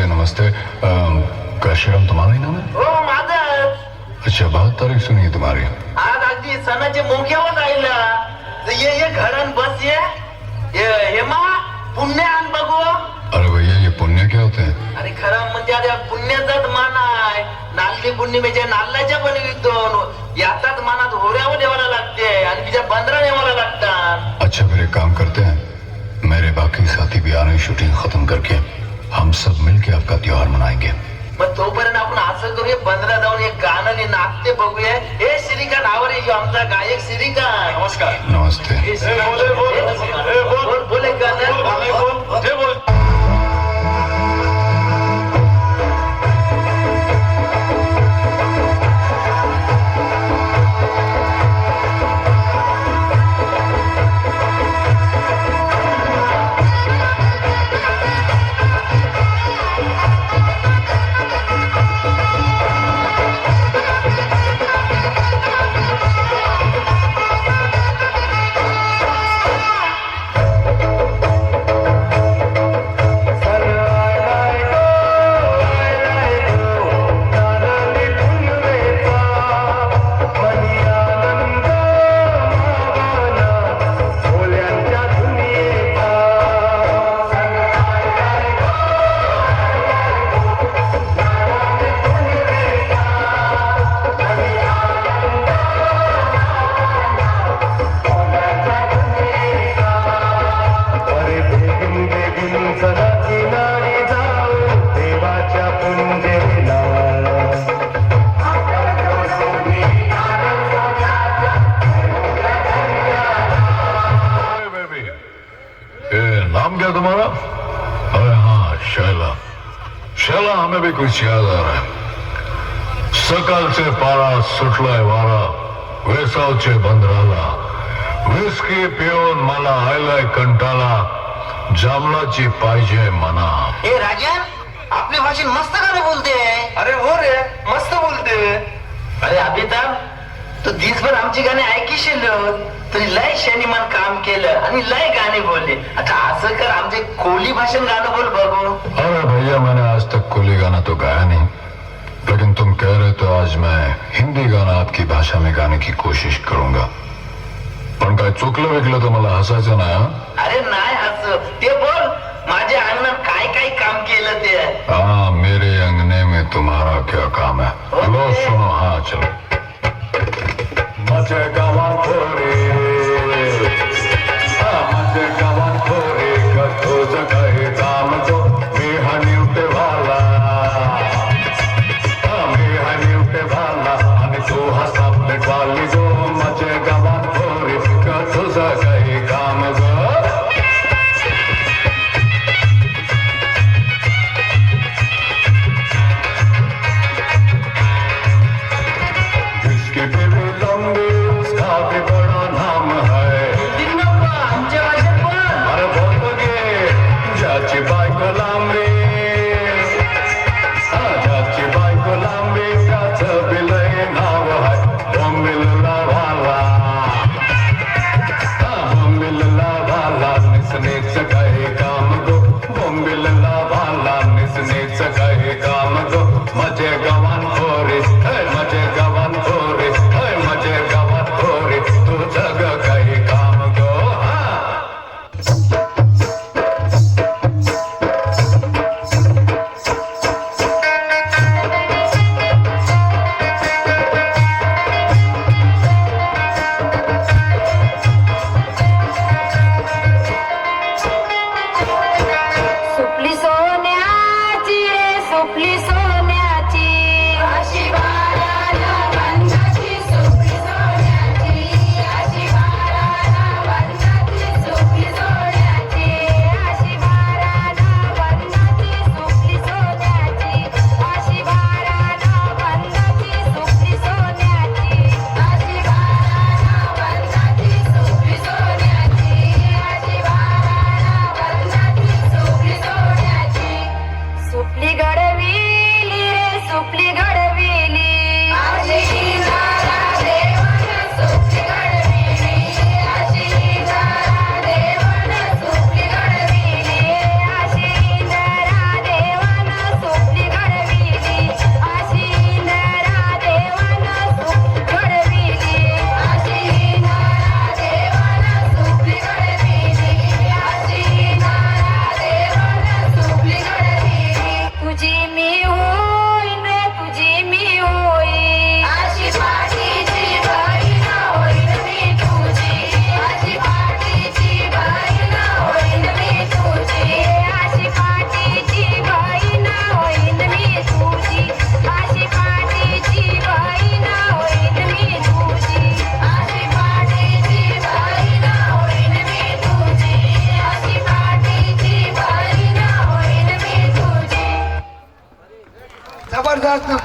नमस्ते. अम, काशीराम तुम्हारा ही नाम है? हो माझं अच्छा बहुत तारीफ सुनी है तुम्हारी। आज अगदी सणाचे मोक्यावर राहिला. तर ये ये घरण बस ये. ये हेमा पुण्य आण बघू. अरे भैया ये पुण्य क्या होते हैं? अरे खरं म्हणजे अरे पुण्याचाच मान आहे. नागली पौर्णिमेच्या नाल्लाच्या पण विद्वान याचाच मानात होऱ्यावर देवाला लागते आणि तिच्या बंदरा देवाला लागतात. अच्छा फिर एक काम करते हैं। भी आ रहे हैं शूटिंग खत्म करके हम सब मिलके आपका त्योहार मनाएंगे मग तोपर्यंत आपण असं करूया बंदरा जाऊन एक गाणं आणि नाचते बघूया हे श्रीकांत आवर आहे आमचा गायक श्रीकांत नमस्कार नमस्ते बोल बोल एक गाणं अरे तुम्हारा अरे हाँ शैला. शैला हमें भी कुछ याद आ रहा है सकाळचे पारा सुटलाय वारा वेसावचे बंदराला. विस्की पिऊन मला आयलाय कंटाला जामलाची पाहिजे मना. हे राजन आपली भाषेत मस्त गाणं बोलते अरे हो रे मस्त बोलते. अरे अभिताभ तू दिसभर आमची गाणी ऐकीशील तुम्ही लय शनिमान काम केलं आणि लय गाणी बोलले. आता असं कर आमचे कोली भाषण गाणं बोल बघू. अरे भैया मैंने आज तक कोली गाना तो गाया नहीं. लेकिन तुम कह रहे तो आज मैं हिंदी गाना आपकी भाषा में गाने की कोशिश करूंगा। पण काय चुकलं विकलं तर मला हसायचं नाही हं? अरे नाही असं ते बोल माझ्या अंगणात काय काय काम केलं ते. हाँ मेरे अंगने में तुम्हारा क्या काम है? लो सुनो हाँ चलो. मजे गावात थोरे. हा, गावात थोरे कथो जगाहे दाम जो मी हानी उठे भाला मी हानी उठे भाला आणि तो हसा प्लेटवाली जो मजे गावात थोरे कथो जगाहे काम जो